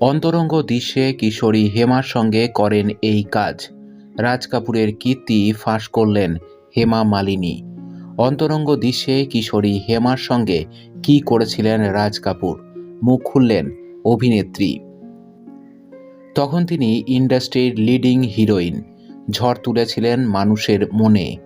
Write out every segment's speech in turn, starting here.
অন্তরঙ্গ দৃশ্যে কিশোরী হেমার সঙ্গে করেন এই কাজ। রাজ কাপুরের কীর্তি ফাঁস করলেন হেমা মালিনী। অন্তরঙ্গ দৃশ্যে কিশোরী হেমার সঙ্গে কী করেছিলেন রাজ কাপুর মুখ খুললেন অভিনেত্রী। তখন তিনি ইন্ডাস্ট্রির লিডিং হিরোইন। ঝড় তুলেছিলেন মানুষের মনে।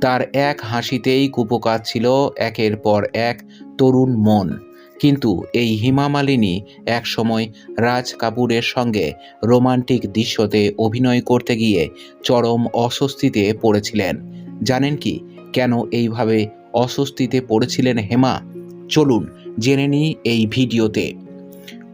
তার এক হাসিতেই কুপকাত ছিল একের পর এক তরুণ মন। কিন্তু এই হিমা মালিনী এক সময় রাজ কাপুরের সঙ্গে রোমান্টিক দৃশ্যতে অভিনয় করতে গিয়ে চরম অস্বস্তিতে পড়েছিলেন। জানেন কি, কেন এইভাবে অস্বস্তিতে পড়েছিলেন হেমা? চলুন জেনে নিই এই ভিডিওতে।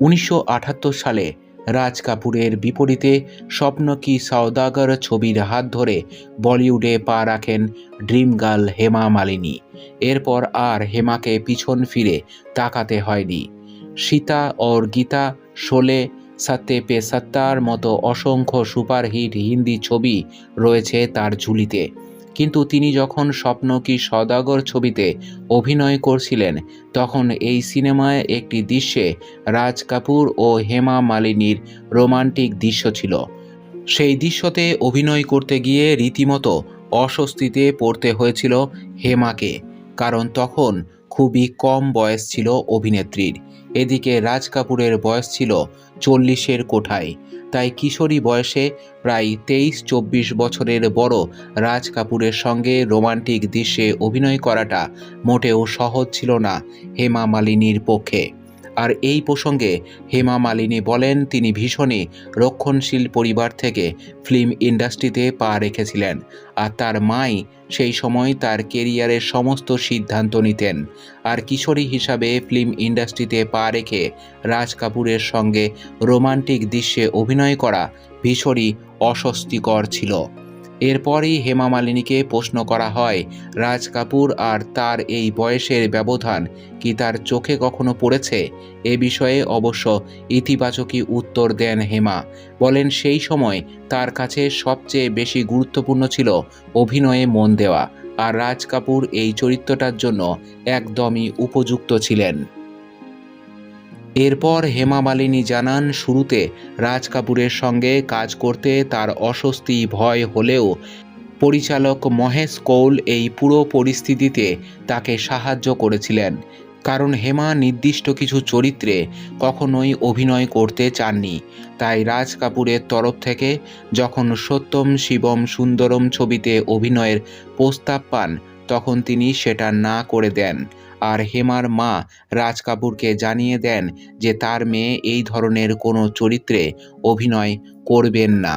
উনিশশো আটাত্তর সালে রাজ কাপুরের বিপরীতে স্বপ্ন কি সওদাগর ছবির হাত ধরে বলিউডে পা রাখেন ড্রিম গার্ল হেমা মালিনী। এরপর আর হেমাকে পিছন ফিরে তাকাতে হয়নি। সীতা और গীতা, শোলে, সত্যে পে সত্তার মতো অসংখ্য সুপারহিট হিন্দি ছবি রয়েছে তার ঝুলিতে। কিন্তু তিনি যখন স্বপ্ন কি সদাগর ছবিতে অভিনয় করছিলেন, তখন এই সিনেমায় একটি দৃশ্যে রাজ কাপুর ও হেমা মালিনীর রোমান্টিক দৃশ্য ছিল। সেই দৃশ্যতে অভিনয় করতে গিয়ে রীতিমতো অস্বস্তিতে পড়তে হয়েছিল হেমাকে, কারণ তখন খুবই কম বয়স ছিল অভিনেত্রীর। এদিকে রাজ কাপুরের বয়স ছিল চল্লিশের কোঠায়। তাই কিশোরী বয়সে প্রায় তেইশ চব্বিশ বছরের বড় রাজ কাপুরের সঙ্গে রোমান্টিক দৃশ্যে অভিনয় করাটা মোটেও সহজ ছিল না হেমা মালিনীর পক্ষে। আর এই প্রসঙ্গে হেমা মালিনী বলেন, তিনি ভীষণই রক্ষণশীল পরিবার থেকে ফিল্ম ইন্ডাস্ট্রিতে পা রেখেছিলেন আর তার মাই সেই সময় তার কেরিয়ারের সমস্ত সিদ্ধান্ত নিতেন। আর কিশোরী হিসাবে ফিল্ম ইন্ডাস্ট্রিতে পা রেখে রাজ কাপুরের সঙ্গে রোমান্টিক দৃশ্যে অভিনয় করা ভীষণই অস্বস্তিকর ছিল। এরপরই হেমা মালিনীকে প্রশ্ন করা হয়, রাজ কাপুর আর তার এই বয়সের ব্যবধান কি তার চোখে কখনো পড়েছে? এ বিষয়ে অবশ্য ইতিবাচকই উত্তর দেন হেমা। বলেন, সেই সময় তার কাছে সবচেয়ে বেশি গুরুত্বপূর্ণ ছিল অভিনয়ে মন দেওয়া, আর রাজ কাপুর এই চরিত্রটার জন্য একদমই উপযুক্ত ছিলেন। এরপর হেমা মালিনী জানান, শুরুতে রাজ কাপুরের সঙ্গে কাজ করতে তার অস্বস্তি, ভয় হলেও পরিচালক মহেশ কৌল এই পুরো পরিস্থিতিতে তাকে সাহায্য করেছিলেন। কারণ হেমা নির্দিষ্ট কিছু চরিত্রে কখনোই অভিনয় করতে চাননি। তাই রাজ কাপুরের তরফ থেকে যখন সত্যম, শিবম, সুন্দরম ছবিতে অভিনয়ের প্রস্তাব পান তখন তিনি সেটা না করে দেন। আর হেমার মা রাজ কাপুরকে জানিয়ে দেন যে তার মেয়ে এই ধরনের কোনো চরিত্রে অভিনয় করবেন না।